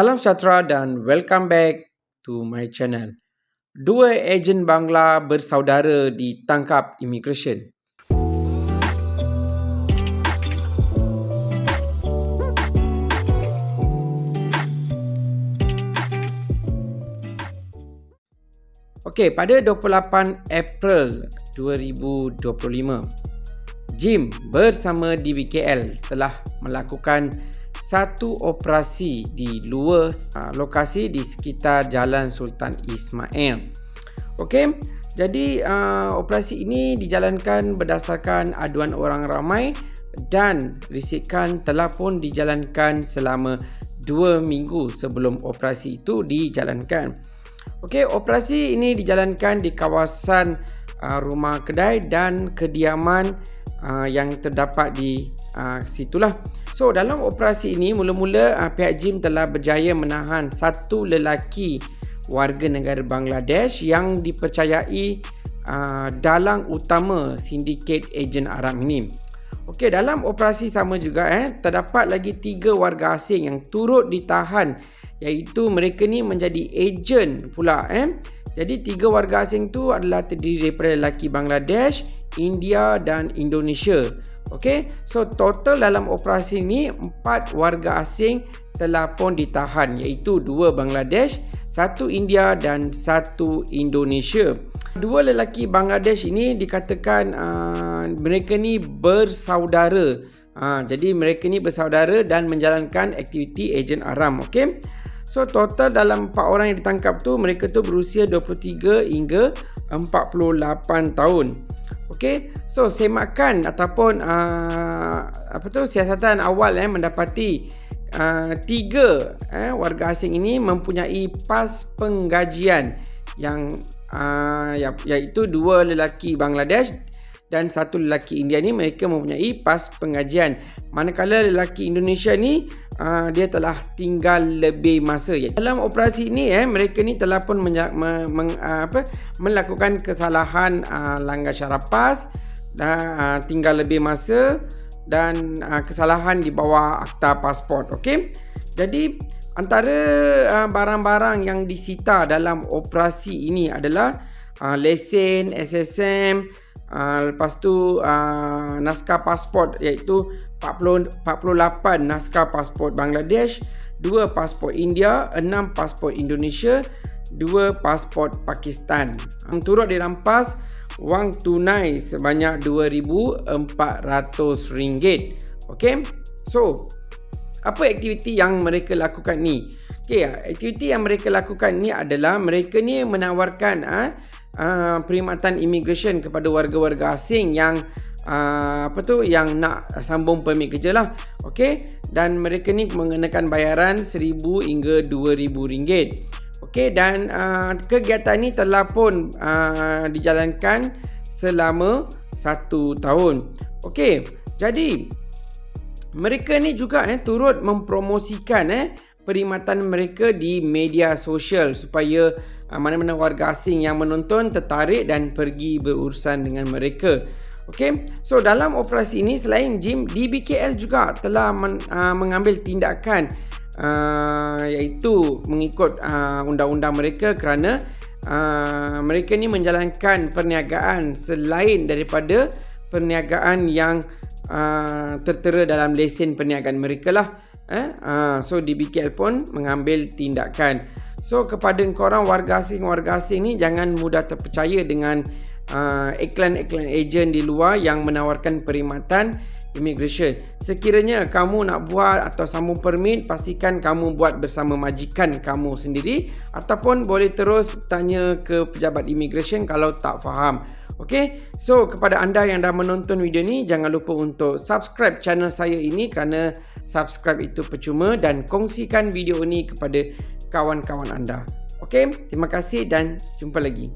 Salam sejahtera dan welcome back to my channel. Dua ejen Bangla bersaudara ditangkap immigration. Okey, pada 28 April 2025, Jim bersama DBKL telah melakukan satu operasi di luar uh, lokasi di sekitar Jalan Sultan Ismail. Okey, jadi uh, operasi ini dijalankan berdasarkan aduan orang ramai dan risikan telah pun dijalankan selama dua minggu sebelum operasi itu dijalankan. Okey, operasi ini dijalankan di kawasan uh, rumah kedai dan kediaman uh, yang terdapat di uh, situlah. So dalam operasi ini mula-mula uh, pihak Jim telah berjaya menahan satu lelaki warga negara Bangladesh yang dipercayai uh, dalang utama sindiket ejen Arab ini. Okey dalam operasi sama juga eh terdapat lagi tiga warga asing yang turut ditahan iaitu mereka ni menjadi ejen pula eh. Jadi tiga warga asing tu adalah terdiri daripada lelaki Bangladesh, India dan Indonesia. Okey, so total dalam operasi ini empat warga asing telah pun ditahan iaitu dua Bangladesh, satu India dan satu Indonesia. Dua lelaki Bangladesh ini dikatakan uh, mereka ni bersaudara. Uh, jadi mereka ni bersaudara dan menjalankan aktiviti ejen aram. Okey. So total dalam empat orang yang ditangkap tu mereka tu berusia 23 hingga 48 tahun. Okey, so semakan ataupun uh, apa tu siasatan awal eh mendapati uh, tiga eh, warga asing ini mempunyai pas penggajian yang uh, iaitu dua lelaki Bangladesh dan satu lelaki India ni mereka mempunyai pas pengajian. Manakala lelaki Indonesia ni uh, dia telah tinggal lebih masa. Dalam operasi ini eh mereka ni telah pun menja- me- meng- uh, apa melakukan kesalahan uh, langgar syarat pas dan uh, tinggal lebih masa dan uh, kesalahan di bawah akta pasport. Okey. Jadi antara uh, barang-barang yang disita dalam operasi ini adalah uh, lesen, SSM, Uh, lepas tu uh, naskah pasport iaitu 40, 48 naskah pasport Bangladesh, 2 pasport India, 6 pasport Indonesia, 2 pasport Pakistan. Um, turut dirampas wang tunai sebanyak RM2,400. Okay, so apa aktiviti yang mereka lakukan ni? Okay, aktiviti yang mereka lakukan ni adalah mereka ni menawarkan ah uh, perkhidmatan immigration kepada warga-warga asing yang uh, apa tu yang nak sambung permit kerja lah. Okey dan mereka ni mengenakan bayaran 1000 hingga 2000 ringgit. Okey dan uh, kegiatan ni telah pun uh, dijalankan selama satu tahun. Okey jadi mereka ni juga eh turut mempromosikan eh perkhidmatan mereka di media sosial supaya mana-mana warga asing yang menonton tertarik dan pergi berurusan dengan mereka. Okey, so dalam operasi ini selain Jim, DBKL juga telah men, uh, mengambil tindakan uh, iaitu mengikut uh, undang-undang mereka kerana uh, mereka ni menjalankan perniagaan selain daripada perniagaan yang uh, tertera dalam lesen perniagaan mereka lah. Eh? Uh, so DBKL pun mengambil tindakan. So kepada korang warga asing-warga asing ni jangan mudah terpercaya dengan uh, iklan-iklan ejen di luar yang menawarkan perkhidmatan immigration. Sekiranya kamu nak buat atau sambung permit, pastikan kamu buat bersama majikan kamu sendiri ataupun boleh terus tanya ke pejabat immigration kalau tak faham. Okay, so kepada anda yang dah menonton video ni, jangan lupa untuk subscribe channel saya ini kerana subscribe itu percuma dan kongsikan video ini kepada kawan-kawan anda. Okey, terima kasih dan jumpa lagi.